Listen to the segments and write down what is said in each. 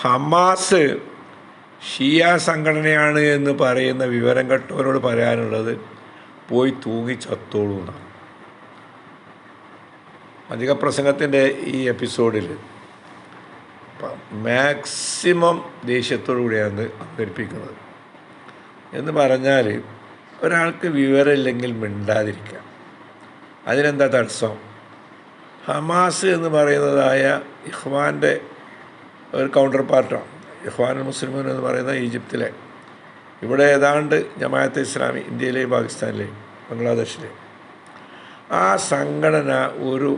Hamas ഷിയ സംഘടനയാണ് എന്ന് പറയുന്ന വിവരം കെട്ടവരോട് പറയാനുള്ളത് പോയി തൂങ്ങി ചത്തോളൂ എന്നാണ്. അധിക പ്രസംഗത്തിന്റെ ഈ എപ്പിസോഡിൽ മാക്സിമം ദേഷ്യത്തോടു കൂടിയാണ് അവതരിപ്പിക്കുന്നത്. എന്ന് പറഞ്ഞാൽ ഒരാൾക്ക് വിവരമില്ലെങ്കിൽ മിണ്ടാതിരിക്കുക അതിനെന്താ തടസ്സം? ഹമാസ് എന്ന് പറയുന്നതായ ഇഹ്വാന്റെ ഒരു കൗണ്ടർ പാർട്ടാണ് ഇഹ്വാൻ മുസ്ലിമീൻ എന്ന് പറയുന്ന ഈജിപ്തിലെ. ഇവിടെ ഏതാണ്ട് ജമാഅത്തെ ഇസ്ലാമി ഇന്ത്യയിലെയും പാകിസ്ഥാനിലെയും ബംഗ്ലാദേശിലെയും ആ സംഘടന ഒരു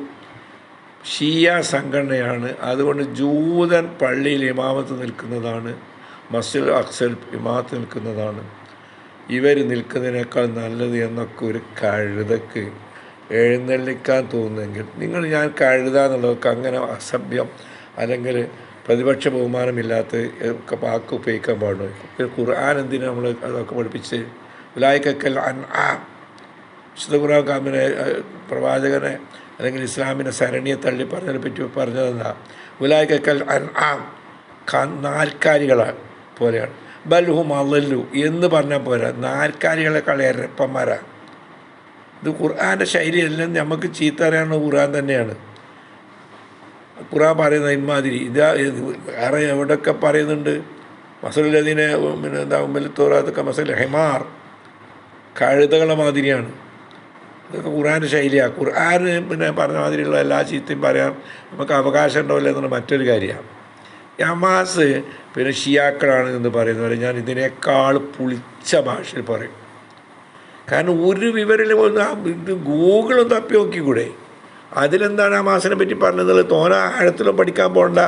ഷിയ സംഘടനയാണ്. അതുകൊണ്ട് ജൂതൻ പള്ളിയിൽ ഇമാമത്ത് നിൽക്കുന്നതാണ് മസ്ജിദ് അക്സൽ ഇമാമത്ത് നിൽക്കുന്നതാണ്. ഇവർ നിൽക്കുന്നതിനേക്കാൾ നല്ലത് എന്നൊക്കെ ഒരു കഴുതക്ക് എഴുന്നള്ളിക്കാൻ തോന്നുമെങ്കിൽ നിങ്ങൾ ഞാൻ കഴുത അങ്ങനെ അസഭ്യം അല്ലെങ്കിൽ പ്രതിപക്ഷ ബഹുമാനമില്ലാത്ത ഒക്കെ വാക്ക് ഉപയോഗിക്കാൻ പാടുള്ളൂ ഖുർആൻ എന്തിനാ നമ്മൾ അതൊക്കെ പഠിപ്പിച്ച്? വിലായിക്കൽ വിശുദ്ധ ഖുർആൻ കാമിനെ പ്രവാചകനെ അല്ലെങ്കിൽ ഇസ്ലാമിനെ സരണിയെ തള്ളി പറഞ്ഞതിനെ പറ്റി പറഞ്ഞതെന്താ? വിലായിക്കൽ അൻ ആം നാൽക്കാലികളാണ് പോലെയാണ്. ബൽഹു മല്ലു എന്ന് പറഞ്ഞാൽ പോരാ. നാൽക്കാലികളെക്കാൾ കളയരപ്പന്മാരാണ് ഇത് ഖുർആന്റെ ശൈലിയെല്ലാം നമുക്ക് ചീത്ത അറിയാവുന്ന ഖുർആൻ തന്നെയാണ്. ഖുർആൻ പറയുന്ന ഇമാതിരി ഇതാ വേറെ എവിടെയൊക്കെ പറയുന്നുണ്ട്? മസലുലതിനെ പിന്നെ എന്താ ഉമ്മലത്തോറാത്തൊക്കെ മസൽ ഹെമാർ. കഴുതകളെ മാതിരിയാണ്. ഇതൊക്കെ ഖുറാന്റെ ശൈലിയാണ് ഖുർആൻ പിന്നെ പറഞ്ഞ മാതിരിയുള്ള എല്ലാ ചീത്തയും പറയാം നമുക്ക് അവകാശം ഉണ്ടാവില്ല എന്നുള്ള മറ്റൊരു കാര്യമാണ്. യമാസ് പിന്നെ ഷിയാക്കളാണ് എന്ന് പറയുന്നവരെ ഞാൻ ഇതിനേക്കാൾ പുളിച്ച ഭാഷയിൽ പറയും. കാരണം ഒരു വിവരം ഗൂഗിളും തപ്പി നോക്കിക്കൂടെ? അതിലെന്താണ് ആ മാസിനെ പറ്റി പറഞ്ഞത്? തോന ആഴത്തിലും പഠിക്കാൻ പോകണ്ട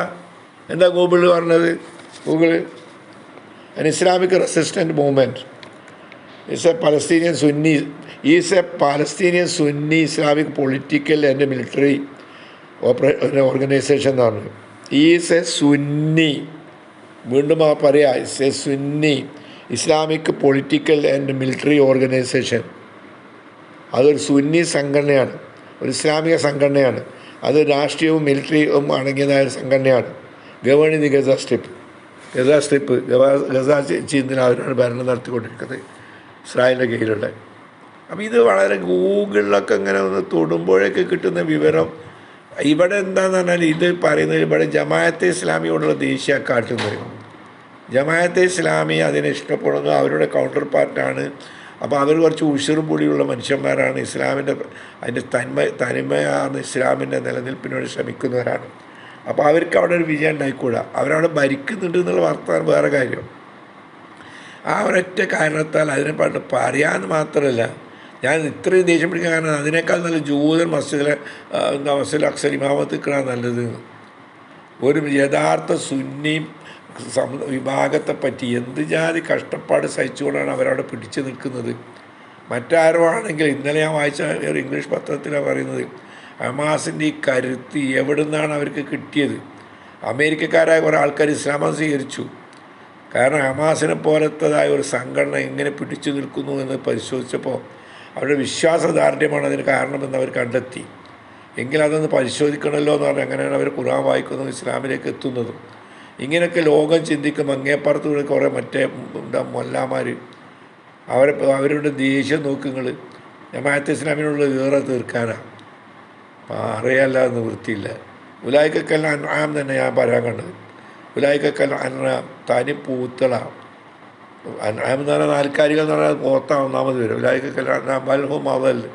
എന്താ ഗൂഗിൾ പറഞ്ഞത്? Google an Islamic resistance movement. A a Sunni Sunni a a Sunni Islamic political and and military organisation എന്നാണ്. ഈസ് എ സുന്നി വീണ്ടും ആ പറയാ is a Sunni Islamic political and military organisation അതൊരു സുന്നി സംഘടനയാണ്. ഒരു ഇസ്ലാമിക സംഘടനയാണ്. അത് രാഷ്ട്രീയവും മിലിറ്ററിയും അടങ്ങിയതായ സംഘടനയാണ്. Governing the Gaza strip. Gaza strip Gaza ചീന്തിന് അവരാണ് ഭരണം നടത്തിക്കൊണ്ടിരിക്കുന്നത് ഇസ്രായേലിന്റെ കീഴിലുള്ള അപ്പോൾ ഇത് വളരെ ഗൂഗിളിലൊക്കെ ഇങ്ങനെ ഒന്ന് തൊടുമ്പോഴേക്ക് കിട്ടുന്ന വിവരം. ഇവിടെ എന്താന്ന് പറഞ്ഞാൽ ഇത് പറയുന്നത് ഇവിടെ ജമായത്തെ ഇസ്ലാമിയോടുള്ള ദേശീയ കാട്ടുന്നത് ജമായത്തെ ഇസ്ലാമി അതിനെ ഇഷ്ടപ്പെടുന്നു. അവരുടെ കൗണ്ടർ പാർട്ടാണ് അപ്പോൾ അവർ കുറച്ച് ഉഷിറും പൊടിയുള്ള മനുഷ്യന്മാരാണ്. ഇസ്ലാമിന്റെ അതിന്റെ തന്മ തനിമയാണ് ഇസ്ലാമിന്റെ നിലനിൽപ്പിന് വേണ്ടി ശ്രമിക്കുന്നവരാണ്. അപ്പോൾ അവർക്ക് അവിടെ ഒരു വിജയം ഉണ്ടായിക്കൂടാ. അവരവിടെ ഭരിക്കുന്നുണ്ട് എന്നുള്ള വാർത്ത വേറെ കാര്യം. ആ ഒരൊറ്റ കാരണത്താൽ അതിനെ പാട്ട് പറയാമെന്ന് മാത്രമല്ല ഞാൻ ഇത്രയും ദേഷ്യം പിടിക്കാൻ കാരണം അതിനേക്കാൾ നല്ല ജൂതൻ മസ്ജിദിലെ എന്താ മസ്ജിദ് അക്സർ നല്ലത്. ഒരു യഥാർത്ഥ സുന്നിയും വിഭാഗത്തെ പറ്റി എന്ത് ജാതി കഷ്ടപ്പാട് സഹിച്ചുകൊണ്ടാണ് അവരവിടെ പിടിച്ചു നിൽക്കുന്നത്? മറ്റാരോ ആണെങ്കിൽ ഇന്നലെ ഞാൻ വായിച്ച ഒരു ഇംഗ്ലീഷ് പത്രത്തിലാണ് പറയുന്നത് ഹമാസിന്റെ ഈ കരുത്ത് നിന്നാണ് അവർക്ക് കിട്ടിയത്? അമേരിക്കക്കാരായ കുറേ ആൾക്കാർ ഇസ്ലാമം സ്വീകരിച്ചു. കാരണം ഹമാസിനെ പോലത്തതായ ഒരു സംഘടന എങ്ങനെ പിടിച്ചു നിൽക്കുന്നു എന്ന് പരിശോധിച്ചപ്പോൾ അവരുടെ വിശ്വാസദാർഢ്യമാണ് അതിന് കാരണമെന്ന് അവർ കണ്ടെത്തി. എങ്കിൽ അതൊന്ന് പരിശോധിക്കണമല്ലോ എന്ന് പറഞ്ഞാൽ അങ്ങനെയാണ് അവർ ഖുർആൻ വായിക്കുന്നതും ഇസ്ലാമിലേക്ക് എത്തുന്നതും. ഇങ്ങനെയൊക്കെ ലോകം ചിന്തിക്കും. അങ്ങേപ്പുറത്തൂടെ കുറേ മറ്റേ എന്താ മൊല്ലാമാർ അവരെ അവരുടെ ദേഷ്യം നോക്കുങ്ങൾ ജമാഅത്ത് ഇസ്ലാമിനുള്ള ഏറെ തീർക്കാനാണ് അറിയാല്ല വൃത്തിയില്ല ഉലായിക്കെല്ലാം അൻആം തന്നെ ഞാൻ പറയാൻ കണ്ടത്. ഉലായിക്കെല്ലാം അൻആം തനി പൂത്തള. അൻആം എന്ന് പറഞ്ഞാൽ നാൽക്കാലികൾ എന്ന് പറഞ്ഞാൽ പോത്ത ഒന്നാമത് വരും. ഉലായിക്കെല്ലാം അൻആം ബൽഹും അവൽ.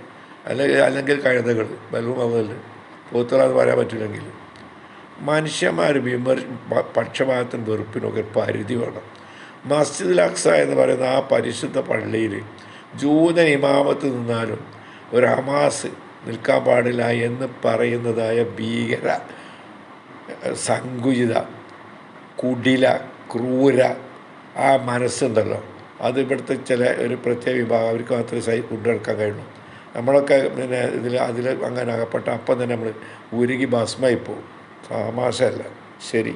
അല്ലെങ്കിൽ അല്ലെങ്കിൽ കഴുതകൾ ബൽഹും അവൽ. പൂത്തള എന്ന് പറയാൻ പറ്റില്ലെങ്കിൽ. മനുഷ്യന്മാർ വിമർശ പക്ഷപാതത്തിനും വെറുപ്പിനൊക്കെ പരിധി വേണം. മസ്ജിദുൽ അക്സ എന്ന് പറയുന്ന ആ പരിശുദ്ധ പള്ളിയിൽ ജൂതൻ ഇമാമത്ത് നിന്നാലും ഒരു ഹമാസ് നിൽക്കാൻ പാടില്ല എന്ന് പറയുന്നതായ ഭീകര സങ്കുചിത കുടില ക്രൂര ആ മനസ്സുണ്ടല്ലോ. അത് ഇവിടുത്തെ ചില ഒരു പ്രത്യേക വിഭാഗം അവർക്ക് മാത്രമേ സൈ കൊണ്ടുനടക്കാൻ കഴിയുള്ളൂ. നമ്മളൊക്കെ പിന്നെ ഇതിൽ അതിൽ അങ്ങനെ അകപ്പെട്ട അപ്പം തന്നെ നമ്മൾ ഉരുകി ഭസ്മായി പോകും. തമാശയല്ല ശരി.